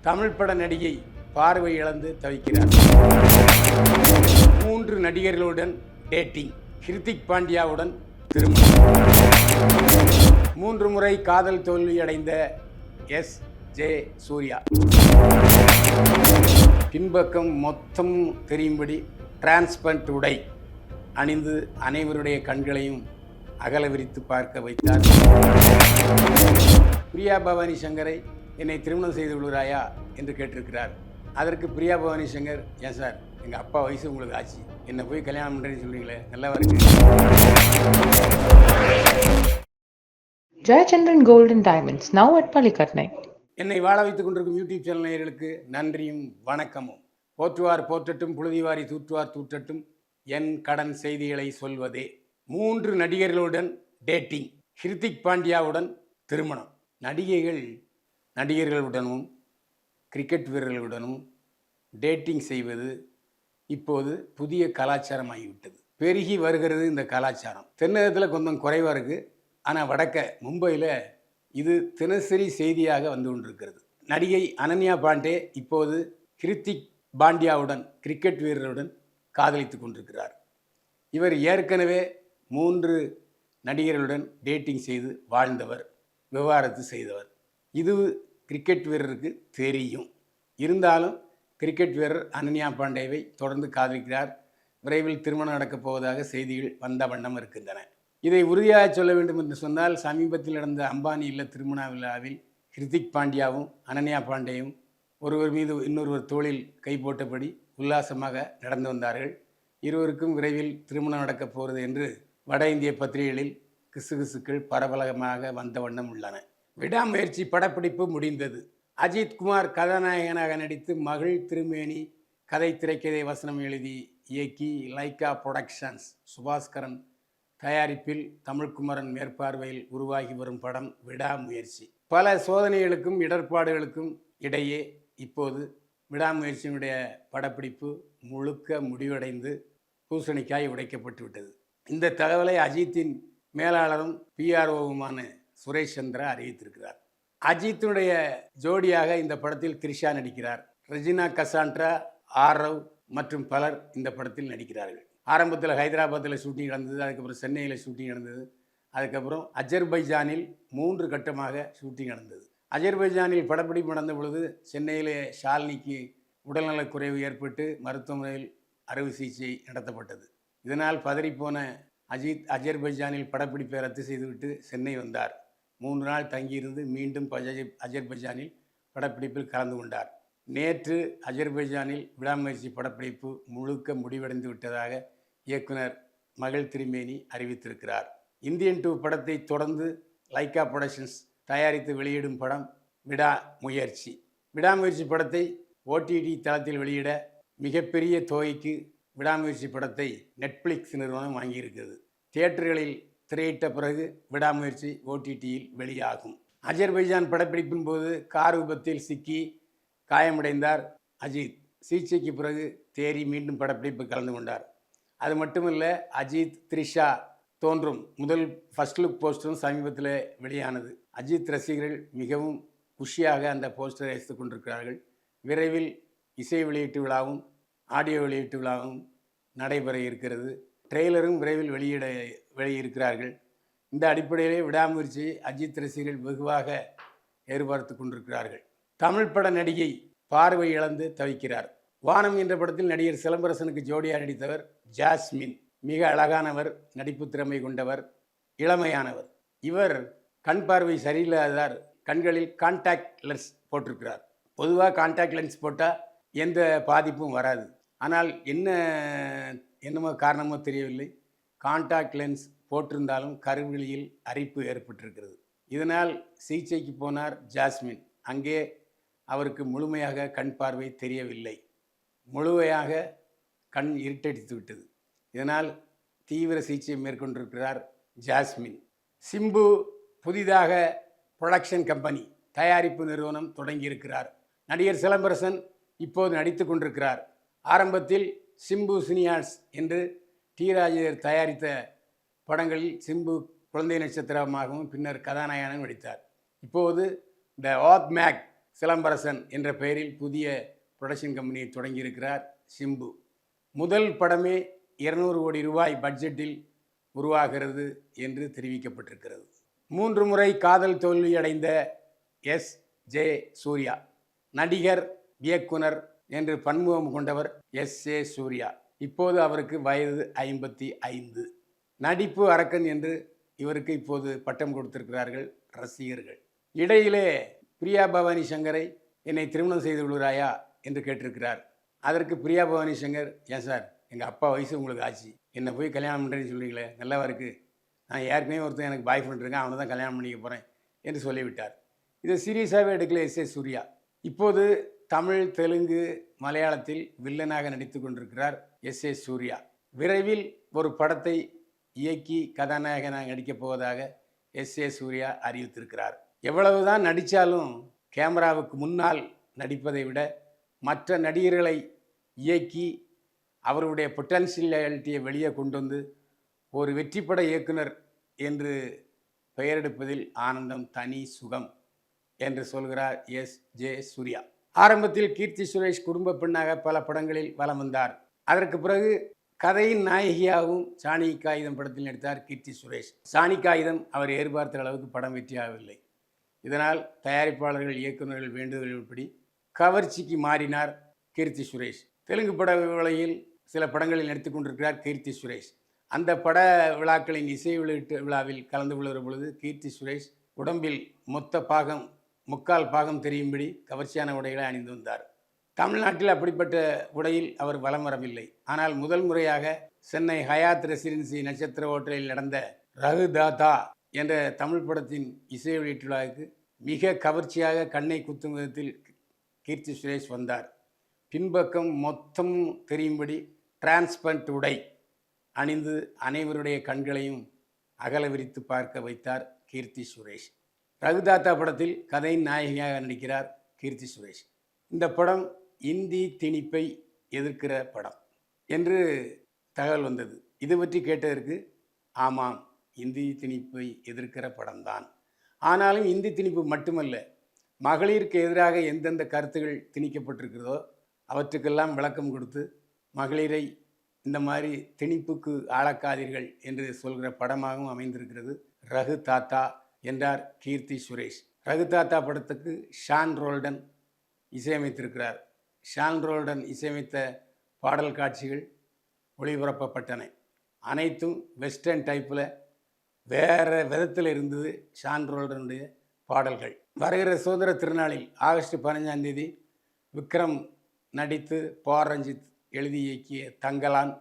தமிழ் பட நடிகை பார்வை இழந்து தவிக்கிறார். மூன்று நடிகர்களுடன் டேட்டிங் ஹிருத்திக் பாண்டியாவுடன் திருமணம். மூன்று முறை காதல் தோல்வி அடைந்த எஸ். ஜே. சூர்யா. பின்பக்கம் மொத்தம் தெரியும்படி டிரான்ஸ்பரண்ட் உடை அணிந்து அனைவருடைய கண்களையும் அகல விரித்து பார்க்க வைத்தார். பிரியா பவானி சங்கரை என்னை திருமணம் செய்து கொள்கிறாயா என்று கேட்டிருக்கிறார். அதற்கு பிரியா பவானி சங்கர் ஏன் சார் எங்கள் அப்பா வயசு உங்களுக்கு ஆச்சு. என்னை போய் கல்யாணம் பண்ணுறேன்னு சொல்றீங்களே நல்லா இருக்கு. Gold and Diamonds, now at Palikatnai. என்னை வாழ வைத்துக் கொண்டிருக்கும் யூடியூப் சேனல் நேயர்களுக்கு நன்றியும் வணக்கமும். போற்றுவார் போற்றட்டும் புழுதிவாரி தூற்றுவார் தூற்றட்டும் என் கடன் செய்திகளை சொல்வதே. மூன்று நடிகர்களுடன் டேட்டிங் ஹிருத்திக் பாண்டியாவுடன் திருமணம். நடிகைகள் நடிகர்களுடனும் கிரிக்கெட் வீரர்களுடனும் டேட்டிங் செய்வது இப்போது புதிய கலாச்சாரமாகிவிட்டது. பெருகி வருகிறது இந்த கலாச்சாரம். தென்னகத்தில் கொஞ்சம் குறைவாக இருக்குது ஆனால் வடக்க மும்பையில் இது தினசரி செய்தியாக வந்து கொண்டிருக்கிறது. நடிகை அனன்யா பாண்டே இப்போது கிருத்திக் பாண்டியாவுடன் கிரிக்கெட் வீரருடன் காதலித்து கொண்டிருக்கிறார். இவர் ஏற்கனவே மூன்று நடிகர்களுடன் டேட்டிங் செய்து வாழ்ந்தவர் விவாகரத்து செய்தவர். இது கிரிக்கெட் வீரருக்கு தெரியும். இருந்தாலும் கிரிக்கெட் வீரர் அனன்யா பாண்டேவை தொடர்ந்து காதலிக்கிறார். விரைவில் திருமணம் நடக்கப் போவதாக செய்திகள் வந்த வண்ணம் இருக்கின்றன. இதை உறுதியாக சொல்ல வேண்டும் என்று சொன்னால் சமீபத்தில் நடந்த அம்பானி இல்ல திருமண விழாவில் ஹிருதிக் பாண்டியாவும் அனன்யா பாண்டேயும் ஒருவர் மீது இன்னொருவர் தோளில் கை போட்டபடி உல்லாசமாக நடந்து வந்தார்கள். இருவருக்கும் விரைவில் திருமணம் நடக்கப் போகிறது என்று வட இந்திய பத்திரிகைகளில் கிசுகிசுக்கள் பரபலகமாக வந்த வண்ணம் உள்ளன. விடாமுயற்சி படப்பிடிப்பு முடிந்தது. அஜித் குமார் கதாநாயகனாக நடித்து மகள் திருமேனி கதை திரைக்கதை வசனம் எழுதி இயக்கி லைக்கா புரொடக்ஷன்ஸ் சுபாஸ்கரன் தயாரிப்பில் தமிழ்குமரன் மேற்பார்வையில் உருவாகி வரும் படம் விடாமுயற்சி. பல சோதனைகளுக்கும் இடர்பாடுகளுக்கும் இடையே இப்போது விடாமுயற்சியினுடைய படப்பிடிப்பு முழுக்க முடிவடைந்து பூசணிக்காய் உடைக்கப்பட்டு விட்டது இந்த தகவலை அஜித்தின் மேலாளரும் பிஆர்ஓவுமான சுரேஷ் சந்திரா அறிவித்திருக்கிறார். அஜித்துடைய ஜோடியாக இந்த படத்தில் த்ரிஷா நடிக்கிறார். ரெஜினா கசான்ட்ரா ஆரவ் மற்றும் பலர் இந்த படத்தில் நடிக்கிறார்கள். ஆரம்பத்தில் ஹைதராபாத்தில் ஷூட்டிங் நடந்தது அதுக்கப்புறம் சென்னையில் ஷூட்டிங் நடந்தது அதுக்கப்புறம் அஜர்பைஜானில் மூன்று கட்டமாக ஷூட்டிங் நடந்தது. அஜர்பைஜானில் படப்பிடிப்பு நடந்த பொழுது சென்னையிலே ஷாலினிக்கு உடல்நலக்குறைவு ஏற்பட்டு மருத்துவமனையில் அறுவை சிகிச்சை நடத்தப்பட்டது. இதனால் பதறிப்போன அஜித் அஜர்பைஜானில் படப்பிடிப்பை ரத்து செய்துவிட்டு சென்னை வந்தார். மூன்று நாள் தங்கியிருந்து மீண்டும் பஜ- அஜர்பைஜானில் படப்பிடிப்பில் கலந்து கொண்டார். நேற்று அஜர்பைஜானில் விடாமுயற்சி படப்பிடிப்பு முழுக்க முடிவடைந்து விட்டதாக இயக்குனர் மகள் திருமேனி அறிவித்திருக்கிறார். இந்தியன் டூ படத்தை தொடர்ந்து லைக்கா புரொடக்ஷன்ஸ் தயாரித்து வெளியிடும் படம் விடா முயற்சி. விடாமுயற்சி படத்தை ஓடிடி தளத்தில் வெளியிட மிகப்பெரிய தொகைக்கு விடாமுயற்சி படத்தை நெட்ஃப்ளிக்ஸ் நிறுவனம் வாங்கியிருக்கிறது. தியேட்டர்களில் திரையிட்ட பிறகு விடாமுயற்சி ஓடிடியில் வெளியாகும். அஜர்பைஜான் படப்பிடிப்பின் போது கார் விபத்தில் சிக்கி காயமடைந்தார் அஜித். சிகிச்சைக்கு பிறகு தேறி மீண்டும் படப்பிடிப்பு கலந்து கொண்டார். அது மட்டுமல்ல அஜித் த்ரிஷா தோன்றும் முதல் ஃபர்ஸ்ட் லுக் போஸ்டரும் சமீபத்தில் வெளியானது. அஜித் ரசிகர்கள் மிகவும் குஷியாக அந்த போஸ்டரை ரசித்துக் கொண்டிருக்கிறார்கள். விரைவில் இசை வெளியீட்டு விழாவும் ஆடியோ வெளியீட்டு விழாவும் நடைபெற இருக்கிறது. ட்ரெய்லரும் விரைவில் வெளியிட வெளியிருக்கிறார்கள். இந்த அடிப்படையிலே விடாமுயற்சி அஜித் ரசிகர்கள் வெகுவாக எதிர்பார்த்து கொண்டிருக்கிறார்கள். தமிழ் பட நடிகை பார்வை இழந்து தவிக்கிறார். வானம் என்ற படத்தில் நடிகர் சிலம்பரசனுக்கு ஜோடியாக நடித்தவர் ஜாஸ்மின். மிக அழகானவர் நடிப்பு திறமை கொண்டவர் இளமையானவர். இவர் கண் பார்வை சரியில்லாதார் கண்களில் கான்டாக்ட் லென்ஸ் போட்டிருக்கிறார். பொதுவாக கான்டாக்ட் லென்ஸ் போட்டால் எந்த பாதிப்பும் வராது. ஆனால் என்ன என்னமோ காரணமோ தெரியவில்லை. கான்டாக்ட் லென்ஸ் போட்டிருந்தாலும் கருவிழியில் அரிப்பு ஏற்பட்டிருக்கிறது. இதனால் சிகிச்சைக்கு போனார் ஜாஸ்மின். அங்கே அவருக்கு முழுமையாக கண் பார்வை தெரியவில்லை. முழுமையாக கண் இருட்டடித்து விட்டது. இதனால் தீவிர சிகிச்சை மேற்கொண்டிருக்கிறார் ஜாஸ்மின். சிம்பு புதிதாக புரொடக்ஷன் கம்பெனி தயாரிப்பு நிறுவனம் தொடங்கியிருக்கிறார். நடிகர் சிலம்பரசன் இப்போது நடித்து கொண்டிருக்கிறார். ஆரம்பத்தில் சிம்பு சினியாஸ் என்று டி ராஜேந்தர் தயாரித்த படங்களில் சிம்பு குழந்தை நட்சத்திரமாகவும் பின்னர் கதாநாயகனும் நடித்தார். இப்போது த ஆத் மேக் சிலம்பரசன் என்ற பெயரில் புதிய புரொடக்ஷன் கம்பெனியை தொடங்கியிருக்கிறார் சிம்பு. முதல் படமே இருநூறு கோடி ரூபாய் பட்ஜெட்டில் உருவாகிறது என்று தெரிவிக்கப்பட்டிருக்கிறது. மூன்று முறை காதல் தோல்வியடைந்த எஸ். ஜே. சூர்யா நடிகர் இயக்குனர் என்று பன்முகம் கொண்டவர் எஸ். ஏ சூர்யா. இப்போது அவருக்கு வயது ஐம்பத்தி ஐந்து. நடிப்பு அரக்கன் என்று இவருக்கு இப்போது பட்டம் கொடுத்திருக்கிறார்கள் ரசிகர்கள். இடையிலே பிரியா பவானி சங்கரை என்னை திருமணம் செய்து கொள்கிறாயா என்று கேட்டிருக்கிறார். அதற்கு பிரியா பவானி சங்கர் ஏன் சார் எங்கள் அப்பா வயசு உங்களுக்கு ஆச்சு. என்னை போய் கல்யாணம் பண்ணுறேன்னு சொல்கிறீங்களே நல்லாவா இருக்குது நான் ஏற்கனவே ஒருத்தன் எனக்கு பாய் ஃப்ரெண்ட் இருக்கேன் அவனை தான் கல்யாணம் பண்ணிக்க போகிறேன் என்று சொல்லிவிட்டார். இதை சீரியஸாகவே எடுக்கல எஸ் ஏ சூர்யா. இப்போது தமிழ் தெலுங்கு மலையாளத்தில் வில்லனாக நடித்து கொண்டிருக்கிறார் எஸ் ஏ சூர்யா. விரைவில் ஒரு படத்தை இயக்கி கதாநாயகனாக நடிக்கப் போவதாக எஸ் ஏ சூர்யா அறிவித்திருக்கிறார். எவ்வளவுதான் நடித்தாலும் கேமராவுக்கு முன்னால் நடிப்பதை விட மற்ற நடிகர்களை இயக்கி அவருடைய பொட்டன்ஷியாலிட்டியை வெளியே கொண்டு வந்து ஒரு வெற்றிப்பட இயக்குனர் என்று பெயரெடுப்பதில் ஆனந்தம் தனி சுகம் என்று சொல்கிறார் எஸ் ஜே சூர்யா. ஆரம்பத்தில் கீர்த்தி சுரேஷ் குடும்ப பெண்ணாக பல படங்களில் வலம் வந்தார். அதற்கு பிறகு கதையின் நாயகியாகவும் சாணி காகிதம் படத்தில் நடித்தார் கீர்த்தி சுரேஷ். சாணி காகிதம் அவர் எதிர்பார்த்த அளவுக்கு படம் வெற்றியாகவில்லை. இதனால் தயாரிப்பாளர்கள் இயக்குநர்கள் வேண்டுதல்படி கவர்ச்சிக்கு மாறினார் கீர்த்தி சுரேஷ். தெலுங்கு பட விலையில் சில படங்களில் நடித்துக் கொண்டிருக்கிறார் கீர்த்தி சுரேஷ். அந்த பட விழாக்களின் இசை வெளியீட்டு விழாவில் கலந்து கொள்கிற பொழுது கீர்த்தி சுரேஷ் உடம்பில் மொத்த பாகம் முக்கால் பாகம் தெரியும்படி கவர்ச்சியான உடைகளை அணிந்து வந்தார். தமிழ்நாட்டில் அப்படிப்பட்ட உடையில் அவர் வலம் வரவில்லை. ஆனால் முதல் முறையாக சென்னை ஹயாத் ரெசிடென்சி நட்சத்திர ஹோட்டலில் நடந்த ரகு தாதா என்ற தமிழ் படத்தின் இசை வெளியிட்டுழாவுக்கு மிக கவர்ச்சியாக கண்ணை குத்தும் விதத்தில் கீர்த்தி சுரேஷ் வந்தார். பின்பக்கம் மொத்தம் தெரியும்படி டிரான்ஸ்பரண்ட் உடை அணிந்து அனைவருடைய கண்களையும் அகல விரித்து பார்க்க வைத்தார் கீர்த்தி சுரேஷ். ரகுதாத்தா படத்தில் கதையின் நாயகியாக நடிக்கிறார் கீர்த்தி சுரேஷ். இந்த படம் இந்தி திணிப்பை எதிர்க்கிற படம் என்று தகவல் வந்தது. இது பற்றி கேட்டதற்கு ஆமாம் இந்தி திணிப்பை எதிர்க்கிற படம்தான். ஆனாலும் இந்தி திணிப்பு மட்டுமல்ல மகளிருக்கு எதிராக எந்தெந்த கருத்துகள் திணிக்கப்பட்டிருக்கிறதோ அவற்றுக்கெல்லாம் விளக்கம் கொடுத்து மகளிரை இந்த மாதிரி திணிப்புக்கு ஆளாக்காதீர்கள் என்று சொல்கிற படமாகவும் அமைந்திருக்கிறது ரகு தாத்தா என்றார் கீர்த்தி சுரேஷ். ரகு தாத்தா படத்துக்கு ஷான் ரோல்டன் இசையமைத்திருக்கிறார். ஷான் ரோல்டன் இசையமைத்த பாடல் காட்சிகள் ஒளிபரப்பப்பட்டன. அனைத்தும் வெஸ்டர்ன் டைப்பில் வேறு விதத்தில் இருந்தது ஷான் ரோல்டனுடைய பாடல்கள். வருகிற சுதந்திர திருநாளில் ஆகஸ்ட் பதினஞ்சாம் தேதி விக்ரம் நடித்து பாரஞ்சித் எழுதி இயக்கிய தங்கலான்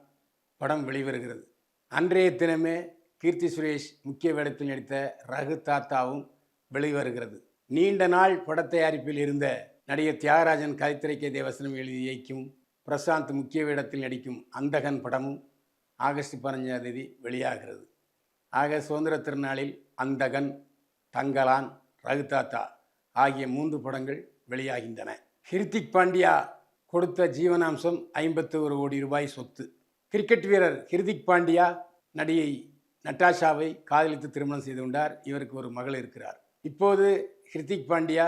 படம் வெளிவருகிறது. அன்றைய தினமே கீர்த்தி சுரேஷ் முக்கிய வேடத்தில் நடித்த ரகு தாத்தாவும் வெளிவருகிறது. நீண்ட நாள் பட தயாரிப்பில் இருந்த நடிகர் தியாகராஜன் கதைத்திரைக்கை தேவசனம் எழுதி இயக்கும் பிரசாந்த் முக்கிய வேடத்தில் நடிக்கும் அந்தகன் படமும் ஆகஸ்ட் பதினஞ்சாம் தேதி வெளியாகிறது. ஆக சுதந்திர திருநாளில் அந்தகன் தங்கலான் ரகு தாத்தா ஆகிய மூன்று படங்கள் வெளியாகின்றன. ஹிருத்திக் பாண்டியா கொடுத்த ஜீவனாம்சம் ஐம்பத்து ஒரு கோடி ரூபாய் சொத்து. கிரிக்கெட் வீரர் ஹிருதிக் பாண்டியா நடிகை நட்டாஷாவை காதலித்து திருமணம் செய்து கொண்டார். இவருக்கு ஒரு மகள் இருக்கிறார். இப்போது ஹிருதிக் பாண்டியா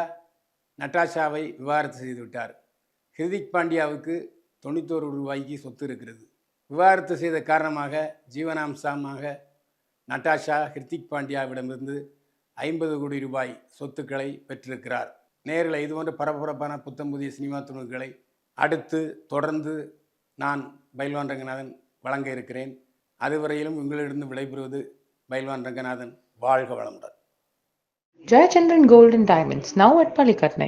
நட்டாஷாவை விவாகரத்து செய்துவிட்டார் ஹிருதிக் பாண்டியாவுக்கு தொண்ணூத்தோரு ரூபாய்க்கு சொத்து இருக்கிறது. விவாகரத்து செய்த காரணமாக ஜீவனாம்சமாக நட்டாஷா ஹிருத்திக் பாண்டியாவிடமிருந்து ஐம்பது கோடி ரூபாய் சொத்துக்களை பெற்றிருக்கிறார். நேரில் இதுபோன்ற பரபரப்பான புத்தம் புதிய சினிமா துணுக்குகளை அடுத்து தொடர்ந்து நான் பைல்வான் ரங்கநாதன் வழங்க இருக்கிறேன். அதுவரையிலும் உங்களிடம் விடைபெறுவது பைல்வான் ரங்கநாதன் வாழ்க வளமுடன் Jayachandran Gold and Diamonds, now at Palikatnai.